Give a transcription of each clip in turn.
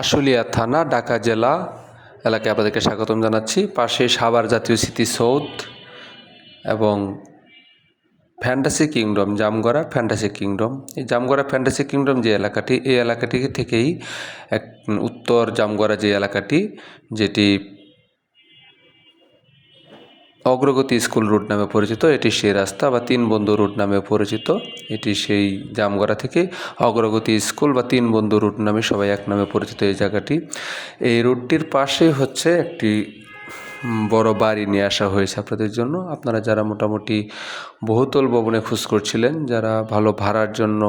আশুলিয়া থানা, ঢাকা জেলা এলাকায় আপনাদেরকে স্বাগতম জানাচ্ছি। পাশে সাভার জাতীয় স্মৃতিসৌধ এবং fantasy kingdom, Jamgora fantasy kingdom. এই জামগড়া ফ্যান্টাসি কিংডম যে এলাকাটি, এই এলাকাটি থেকেই এক উত্তর জামগড়া যে এলাকাটি, যেটি অগ্রগতি স্কুল রুট নামে পরিচিত, এটি সেই রাস্তা বা তিন বন্ধু রুট নামে পরিচিত। এটি সেই জামগড়া থেকে অগ্রগতি স্কুল বা তিন বন্ধু রুট নামে, সবাই এক নামে পরিচিত এই জায়গাটি। এই রুটটির পাশে হচ্ছে একটি বড় বাড়ি নিয়ে আসা হয়েছে আপনাদের জন্য। আপনারা যারা মোটামুটি বহুতল ভবনে খোঁজ করছিলেন, যারা ভালো ভাড়ার জন্য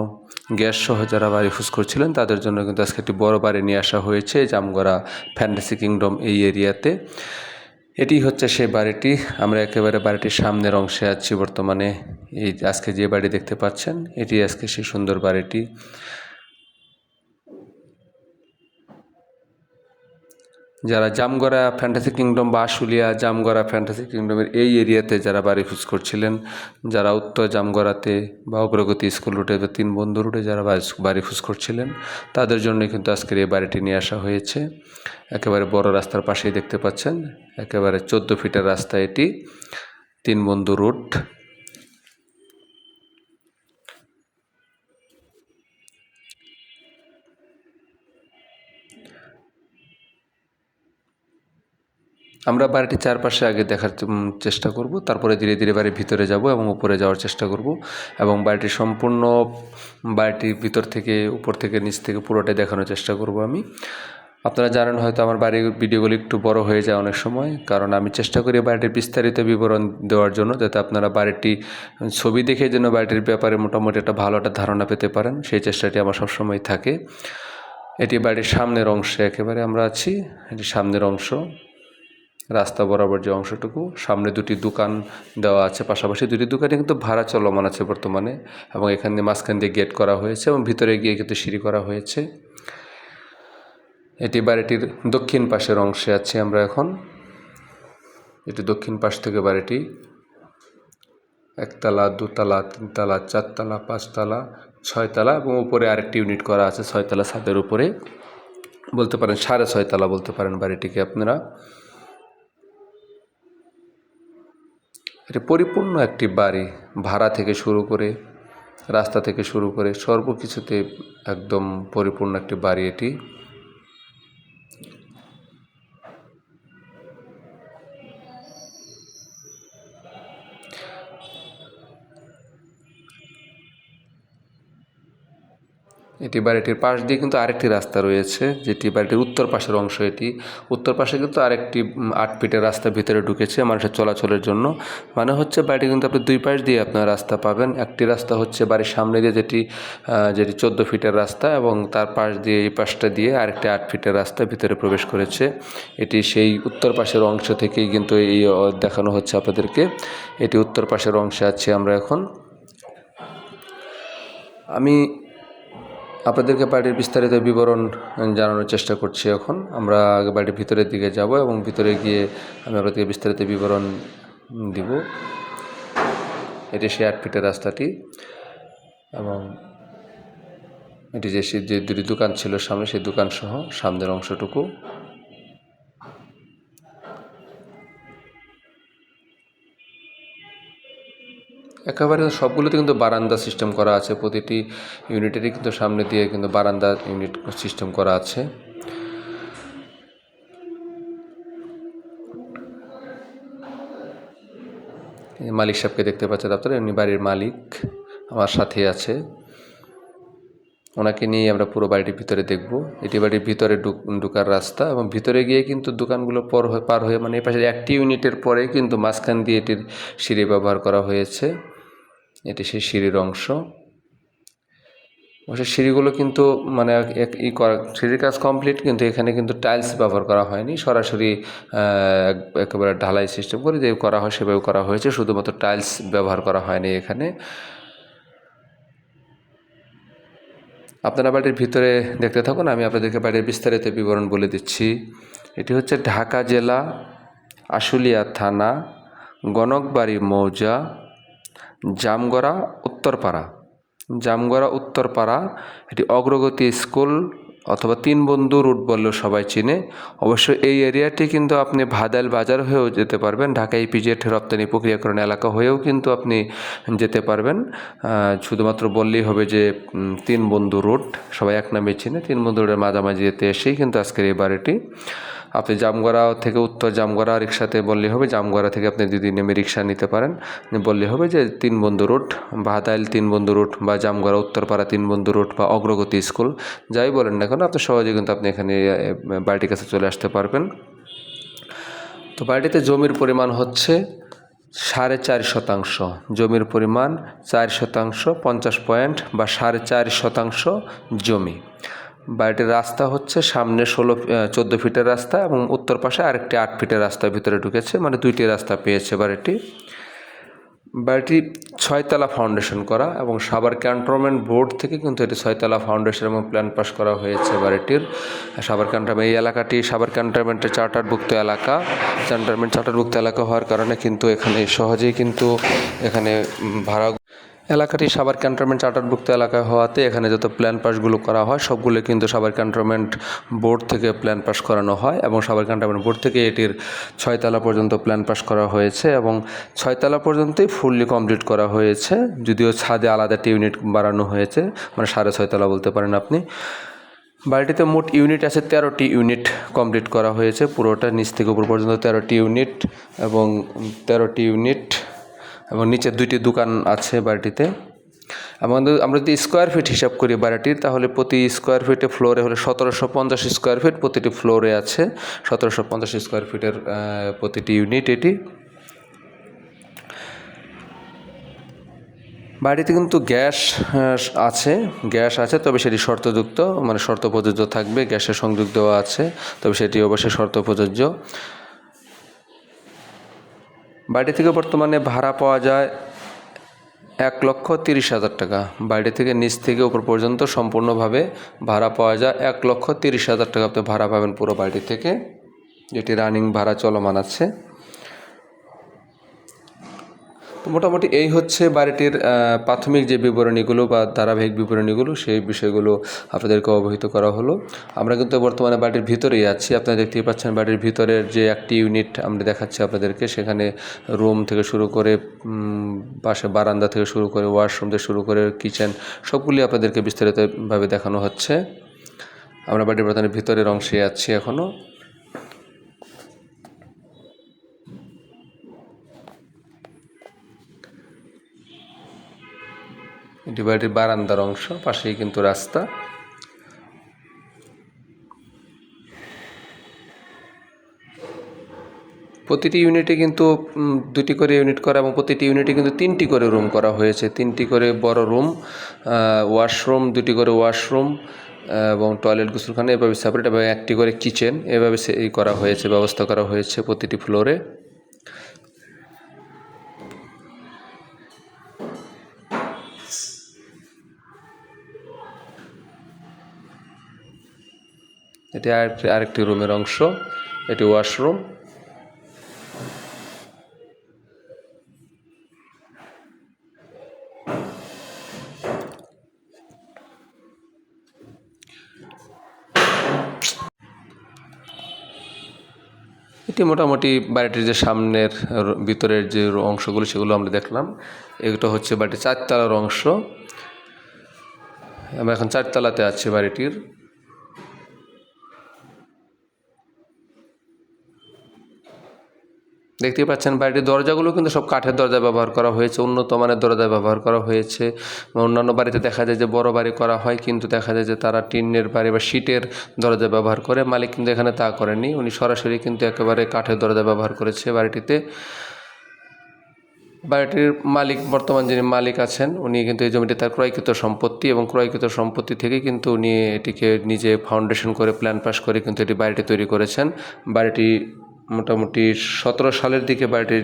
গ্যাস সহ যারা বাড়ি খোঁজ করছিলেন, তাদের জন্য কিন্তু আজকে একটি বড় বাড়ি নিয়ে আসা হয়েছে জামগড়া ফ্যান্টাসি কিংডম এই এরিয়াতে। এটি হচ্ছে সেই বাড়িটি। আমরা একেবারে বাড়িটির সামনের অংশে আছি বর্তমানে। এই আজকে যে বাড়ি দেখতে পাচ্ছেন, এটি আজকে সেই সুন্দর বাড়িটি। যারা জামগড়া ফ্যান্টাসি কিংডম বা আশুলিয়া জামগড়া ফ্যান্টাসি কিংডমের এই এরিয়াতে যারা বাড়ি খোঁজ করছিলেন, যারা উত্তর জামগড়াতে বা অগ্রগতি স্কুল রুটে বা তিন বন্ধু রুটে যারা বাড়ি- খোঁজ করছিলেন, তাদের জন্য কিন্তু আজকের এই বাড়িটি নিয়ে আসা হয়েছে। একেবারে বড় রাস্তার পাশেই দেখতে পাচ্ছেন, একেবারে চোদ্দ ফিটের রাস্তা এটি, তিন বন্ধু রুট আমরা বাড়িটির চারপাশে আগে দেখার চেষ্টা করব, তারপরে ধীরে ধীরে বাড়ির ভিতরে যাব এবং উপরে যাওয়ার চেষ্টা করব এবং বাড়িটির সম্পূর্ণ বাড়িটির ভিতর থেকে, উপর থেকে, নিচ থেকে পুরোটাই দেখানোর চেষ্টা করব আমি। আপনারা জানেন হয়তো আমার বাড়ির ভিডিওগুলো একটু বড় হয়ে যায় অনেক সময়, কারণ আমি চেষ্টা করি বাড়িটির বিস্তারিত বিবরণ দেওয়ার জন্য যাতে আপনারা বাড়িটি, ছবি দেখে যেন বাড়িটির ব্যাপারে মোটামুটি একটা ভালো একটা ধারণা পেতে পারেন, সেই চেষ্টাটি আমার সবসময় থাকে। এটি বাড়ির সামনের অংশে একেবারে আমরা আছি, এটি সামনের অংশ। রাস্তা বরাবর যে অংশটুকু, সামনে দুটি দোকান দেওয়া আছে, পাশাপাশি দুটি দোকানে কিন্তু ভাড়া চলমান আছে বর্তমানে এবং এখানে মাঝখান দিয়ে গেট করা হয়েছে এবং ভিতরে গিয়ে কিন্তু সিঁড়ি করা হয়েছে। এটি বাড়িটির দক্ষিণ পাশের অংশে আছি আমরা এখন। এটি দক্ষিণ পাশ থেকে বাড়িটি। একতলা, দুতলা, তিনতলা, চারতলা, পাঁচতলা, ছয়তলা এবং উপরে আরেকটি ইউনিট করা আছে, ছয়তলা ছাদের উপরে। বলতে পারেন সাড়ে ছয়তলা বলতে পারেন বাড়িটিকে আপনারা। এটি পরিপূর্ণ একটি বাড়ি, ভাড়া থেকে শুরু করে, রাস্তা থেকে শুরু করে সর্বকিছুতে একদম পরিপূর্ণ একটি বাড়ি এটি। এটি বাড়িটির পাশ দিয়ে কিন্তু আরেকটি রাস্তা রয়েছে, যেটি বাড়িটির উত্তর পাশের অংশ এটি। উত্তর পাশে কিন্তু আরেকটি আট ফিটের রাস্তা ভিতরে ঢুকেছে মানুষের চলাচলের জন্য। মানে হচ্ছে বাড়িটি কিন্তু আপনি দুই পাশ দিয়ে আপনার রাস্তা পাবেন। একটি রাস্তা হচ্ছে বাড়ির সামনে দিয়ে যেটি যেটি চোদ্দ ফিটের রাস্তা এবং তার পাশ দিয়ে এই পাশটা দিয়ে আরেকটি আট ফিটের রাস্তা ভিতরে প্রবেশ করেছে। এটি সেই উত্তর পাশের অংশ থেকেই কিন্তু এই দেখানো হচ্ছে আপনাদেরকে। এটি উত্তর পাশের অংশে আছি আমরা এখন। আমি আপনাদেরকে বাড়ির বিস্তারিত বিবরণ জানানোর চেষ্টা করছি এখন। আমরা আগে বাড়ির ভিতরের দিকে যাব এবং ভিতরে গিয়ে আমি আপনাদেরকে বিস্তারিত বিবরণ দিব। এটি সেই আট ফিটের রাস্তাটি এবং এটি যে যে দুটি দোকান ছিল সামনে, সেই দোকান সহ সামনের অংশটুকু। একেবারে সবগুলোতে কিন্তু বারান্দা সিস্টেম করা আছে। প্রতিটি ইউনিটেরই কিন্তু সামনে দিয়ে কিন্তু বারান্দা ইউনিট সিস্টেম করা আছে। মালিক সাহেবকে দেখতে পাচ্ছেন আপনারা, উনি বাড়ির মালিক, আমার সাথে আছে। ওনাকে নিয়ে আমরা পুরো বাড়িটির ভিতরে দেখব। এটি বাড়ির ভিতরে ঢুক- ঢুকার রাস্তা এবং ভিতরে গিয়ে কিন্তু দোকানগুলো পর হয়ে, পার হয়ে মানে এই পাশে একটি ইউনিটের পরে কিন্তু মাঝখান দিয়ে এটির সিঁড়ি ব্যবহার করা হয়েছে। এটি সেই সিঁড়ির অংশ। অবশ্য সিঁড়িগুলো কিন্তু মানে এক- ই করা, সিঁড়ির কাজ কমপ্লিট কিন্তু এখানে কিন্তু টাইলস ব্যবহার করা হয়নি। সরাসরি একেবারে ঢালাই সিস্টেম করে যে করা হয় সেভাবে করা হয়েছে, শুধুমাত্র টাইলস ব্যবহার করা হয়নি এখানে। আপনারা বাড়ির ভিতরে দেখতে থাকুন, আমি আপনাদেরকে বাড়ির বিস্তারিত বিবরণ বলে দিচ্ছি। এটি হচ্ছে ঢাকা জেলা আশুলিয়া থানা, গণকবাড়ি মৌজা জামগড়া, উত্তরপাড়া। জামগড়া, উত্তরপাড়া, এটি অগ্রগতি স্কুল অথবা তিন বন্ধু রুট বললেও সবাই চিনে। অবশ্য এই এরিয়াটি কিন্তু আপনি ভাদাইল বাজার হয়েও যেতে পারবেন, ঢাকা ইপিজেড রপ্তানি প্রক্রিয়াকরণ এলাকা হয়েও কিন্তু আপনি যেতে পারবেন। শুধুমাত্র বললেই হবে যে তিন বন্ধু রুট, সবাই এক নামে চিনে। তিন বন্ধু রোডের মাঝামাঝি যেতে এসেই কিন্তু আজকের এই বাড়িটি। আপনি জামগড়া থেকে উত্তর জামগড়া রিক্সাতে বললে হবে, জামগড়া থেকে আপনি যদি নেমে রিক্সা নিতে পারেন। বললে হবে যে তিন বন্ধু রুট ভাদাইল তিন বন্ধু রুট বা জামগড়া উত্তরপাড়া তিন বন্ধু রুট বা অগ্রগতি স্কুল। যাই বলেন না কেন, আপনি সহজে কিন্তু আপনি এখানে বাড়িটির কাছে চলে আসতে পারবেন। তো বাড়িটিতে জমির পরিমাণ হচ্ছে সাড়ে চার শতাংশ। জমির পরিমাণ চার শতাংশ পঞ্চাশ পয়েন্ট বা সাড়ে চার শতাংশ জমি। বাড়িটির রাস্তা হচ্ছে সামনে ষোলো চোদ্দ ফিটের রাস্তা এবং উত্তর পাশে আরেকটি আট ফিটের রাস্তার ভিতরে ঢুকেছে মানে দুইটি রাস্তা পেয়েছে বাড়িটি। বাড়িটি ছয়তলা ফাউন্ডেশন করা এবং সাভার ক্যান্টনমেন্ট বোর্ড থেকে কিন্তু এটি ছয়তলা ফাউন্ডেশন এবং প্ল্যান পাস করা হয়েছে বাড়িটির। সাভার ক্যান্টনমেন্ট, এই এলাকাটি সাভার ক্যান্টনমেন্টের চার্টারভুক্ত এলাকা। ক্যান্টনমেন্ট চার্টারভুক্ত এলাকা হওয়ার কারণে কিন্তু এখানে সহজেই কিন্তু এখানে ভাড়া এলাকাটি সাভার ক্যান্টনমেন্ট চার্টারভুক্ত এলাকা হওয়াতে এখানে যত প্ল্যান পাসগুলো করা হয়, সবগুলো কিন্তু সাভার ক্যান্টনমেন্ট বোর্ড থেকে প্ল্যান পাস করানো হয় এবং সাভার ক্যান্টনমেন্ট বোর্ড থেকে এটির ছয়তলা পর্যন্ত প্ল্যান পাস করা হয়েছে এবং ছয়তলা পর্যন্তই ফুললি কমপ্লিট করা হয়েছে, যদিও ছাদে আলাদা একটি ইউনিট বাড়ানো হয়েছে মানে সাড়ে ছয়তলা বলতে পারেন আপনি। বাড়িটিতে মোট ইউনিট আছে তেরোটি ইউনিট কমপ্লিট করা হয়েছে, পুরোটা নিচ থেকে উপর পর্যন্ত তেরোটি ইউনিট এবং তেরোটি ইউনিট এবং নিচে দুইটি দোকান আছে বাড়িটিতে। এবং আমরা যদি স্কোয়ার ফিট হিসাব করি বাড়িটির, তাহলে প্রতি স্কোয়ার ফিটে ফ্লোরে হলে সতেরোশো পঞ্চাশ স্কোয়ার ফিট প্রতিটি ফ্লোরে আছে। সতেরোশো পঞ্চাশ স্কোয়ার ফিটের প্রতিটি ইউনিট এটি। বাড়িতে কিন্তু গ্যাস আছে গ্যাস আছে, তবে সেটি শর্তযুক্ত মানে শর্ত প্রযোজ্য থাকবে, গ্যাসের সংযোগ দেওয়া আছে, তবে সেটি অবশ্যই শর্ত প্রযোজ্য। বাড়ি থেকে বর্তমানে ভাড়া পাওয়া যায় এক লক্ষ তিরিশ হাজার টাকা। বাইরে থেকে নিচ থেকে উপর পর্যন্ত সম্পূর্ণভাবে ভাড়া পাওয়া যায় এক লক্ষ তিরিশ হাজার টাকা। আপনি ভাড়া পাবেন পুরো বাড়ি থেকে। যেটি রানিং ভাড়া চলমান আছে তো মোটামুটি এই হচ্ছে বাড়িটির প্রাথমিক যে বিবরণীগুলো বা ধারাবাহিক বিবরণীগুলো, সেই বিষয়গুলো আপনাদেরকে অবহিত করা হলো। আমরা কিন্তু বর্তমানে বাড়ির ভিতরেই আছি। আপনারা দেখতেই পাচ্ছেন বাড়ির ভিতরের যে একটি ইউনিট আমরা দেখাচ্ছি আপনাদেরকে। সেখানে রুম থেকে শুরু করে পাশে বারান্দা থেকে শুরু করে, ওয়াশরুম থেকে শুরু করে, কিচেন সবগুলি আপনাদেরকে বিস্তারিতভাবে দেখানো হচ্ছে। আমরা বাড়ির বর্তমানে ভিতরের অংশে আছি এখনও এটি বাড়িটির বারান্দার অংশ, পাশেই কিন্তু রাস্তা। প্রতিটি ইউনিটে কিন্তু দুটি করে ইউনিট করা এবং প্রতিটি ইউনিটে কিন্তু তিনটি করে রুম করা হয়েছে। তিনটি করে বড় রুম ওয়াশরুম, দুটি করে ওয়াশরুম এবং টয়লেট, গোসলখানা, এভাবে সেপারেট এবং একটি করে কিচেন, এভাবে এই করা হয়েছে, ব্যবস্থা করা হয়েছে প্রতিটি ফ্লোরে। এটি আরেকটি আরেকটি রুমের অংশ, এটি ওয়াশরুম। এটি মোটামুটি বাড়িটির যে সামনের ভিতরের যে অংশগুলো সেগুলো আমরা দেখলাম। এগুলো হচ্ছে বাড়িটির চারতলার অংশ। আমরা এখন চারতলাতে আছি বাড়িটির। দেখতেই পাচ্ছেন বাড়িটির দরজাগুলো কিন্তু সব কাঠের দরজা ব্যবহার করা হয়েছে, উন্নত মানের দরজা ব্যবহার করা হয়েছে। অন্যান্য বাড়িতে দেখা যায় যে বড় বাড়ি করা হয়, কিন্তু দেখা যায় যে তারা টিনের বাড়ি বা শীটের দরজা ব্যবহার করে। মালিক কিন্তু এখানে তা করেনি, উনি সরাসরি কিন্তু একেবারে কাঠের দরজা ব্যবহার করেছে বাড়িটিতে। বাড়িটির মালিক, বর্তমান যিনি মালিক আছেন, উনি কিন্তু এই জমিটি তার ক্রয়কৃত সম্পত্তি এবং ক্রয়কৃত সম্পত্তি থেকে কিন্তু উনি এটিকে নিজে ফাউন্ডেশন করে প্ল্যান পাস করে কিন্তু এটি বাড়িটি তৈরি করেছেন। বাড়িটি মোটামুটি সতেরো সালের দিকে বাড়িটি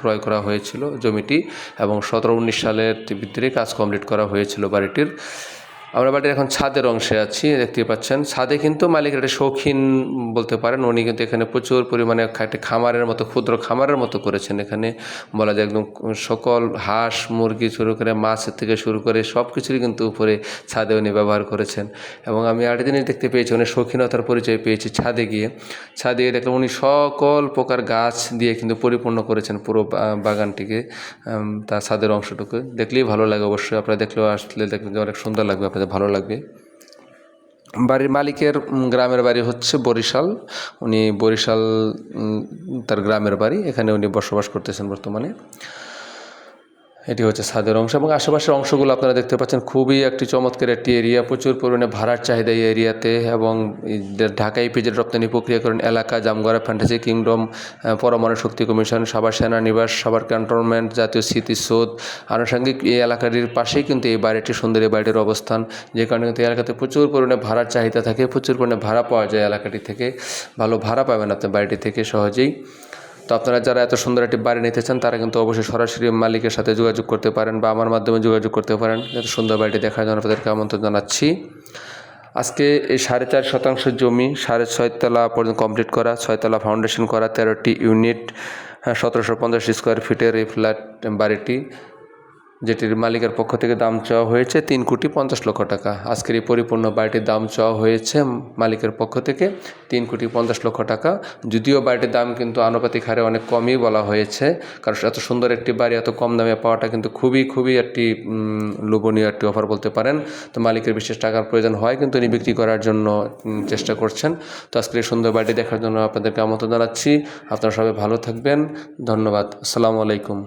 ক্রয় করা হয়েছিল জমিটি এবং সতেরো উনিশ সালের ভিতরে কাজ কমপ্লিট করা হয়েছিল বাড়িটির। আমরা বাড়ির এখন ছাদের অংশে আছি দেখতে পাচ্ছেন। ছাদে কিন্তু মালিকের একটা শৌখিন বলতে পারেন, উনি কিন্তু এখানে প্রচুর পরিমাণে একটা খামারের মতো, ক্ষুদ্র খামারের মতো করেছেন এখানে। বলা যায় একদম সকল হাঁস, মুরগি শুরু করে মাছের থেকে শুরু করে সব কিছুরই কিন্তু উপরে ছাদে উনি ব্যবহার করেছেন। এবং আমি আরেক জিনিস দেখতে পেয়েছি, উনি শৌখিনতার পরিচয় পেয়েছি ছাদে গিয়ে। ছাদে গিয়ে দেখলাম উনি সকল প্রকার গাছ দিয়ে কিন্তু পরিপূর্ণ করেছেন পুরো বাগানটিকে তার ছাদের অংশটুকু। দেখলেই ভালো লাগে অবশ্যই, আপনারা দেখলেও আসলে যে অনেক সুন্দর লাগবে আপনাদের ভালো লাগবে। বাড়ির মালিকের গ্রামের বাড়ি হচ্ছে বরিশাল। উনি বরিশাল তার গ্রামের বাড়ি। এখানে উনি বসবাস করতেছেন বর্তমানে। এটি হচ্ছে ছাদের অংশ এবং আশেপাশের অংশগুলো আপনারা দেখতে পাচ্ছেন, খুবই একটি চমৎকার একটি এরিয়া প্রচুর পরিমাণে ভাড়ার চাহিদা এই এরিয়াতে এবং ঢাকা ইপিজেড রপ্তানি প্রক্রিয়াকরণ এলাকা, জামগড়া ফ্যান্টাসি কিংডম পরমাণু শক্তি কমিশন, সাভার সেনানিবাস সাভার ক্যান্টনমেন্ট, জাতীয় স্মৃতিসৌধ, আনুষঙ্গিক এই এলাকাটির পাশেই কিন্তু এই বাড়িটি, সুন্দর এই বাড়িটির অবস্থান, যে কারণে কিন্তু এলাকাতে প্রচুর পরিমাণে ভাড়ার চাহিদা থাকে, প্রচুর পরিমাণে ভাড়া পাওয়া যায় এলাকাটি থেকে, ভালো ভাড়া পাবেন আপনি বাড়িটি থেকে সহজেই। তো আপনারা যারা এত সুন্দর একটি বাড়ি নিতে চান, তারা কিন্তু অবশ্যই সরাসরি মালিকের সাথে যোগাযোগ করতে পারেন বা আমার মাধ্যমে যোগাযোগ করতে পারেন। এত সুন্দর বাড়িটি দেখার জন্য আপনাদেরকে আমন্ত্রণ জানাচ্ছি। আজকে এই সাড়ে চার শতাংশ জমি, সাড়ে ছয়তলা পর্যন্ত কমপ্লিট করা ছয়তলা ফাউন্ডেশন করা, তেরোটি ইউনিট সতেরোশো পঞ্চাশ স্কোয়ার ফিটের এই ফ্ল্যাট বাড়িটি। যেটির মালিকের পক্ষ থেকে দাম চাওয়া হয়েছে তিন কোটি পঞ্চাশ লক্ষ টাকা। আজকের এই পরিপূর্ণ বাড়িটির দাম চাওয়া হয়েছে মালিকের পক্ষ থেকে তিন কোটি পঞ্চাশ লক্ষ টাকা। যদিও বাড়িটির দাম কিন্তু আনুপাতিক হারে অনেক কমই বলা হয়েছে, কারণ এত সুন্দর একটি বাড়ি, এত কম দামে পাওয়াটা কিন্তু খুবই খুবই একটি লোভনীয় একটি অফার বলতে পারেন। তো মালিকের বিশেষ টাকার প্রয়োজন হয় কিন্তু উনি বিক্রি করার জন্য চেষ্টা করছেন। তো আজকের এই সুন্দর বাড়িটি দেখার জন্য আপনাদেরকে আমন্ত্রণ জানাচ্ছি। আপনারা সবাই ভালো থাকবেন। ধন্যবাদ। আসসালামু আলাইকুম।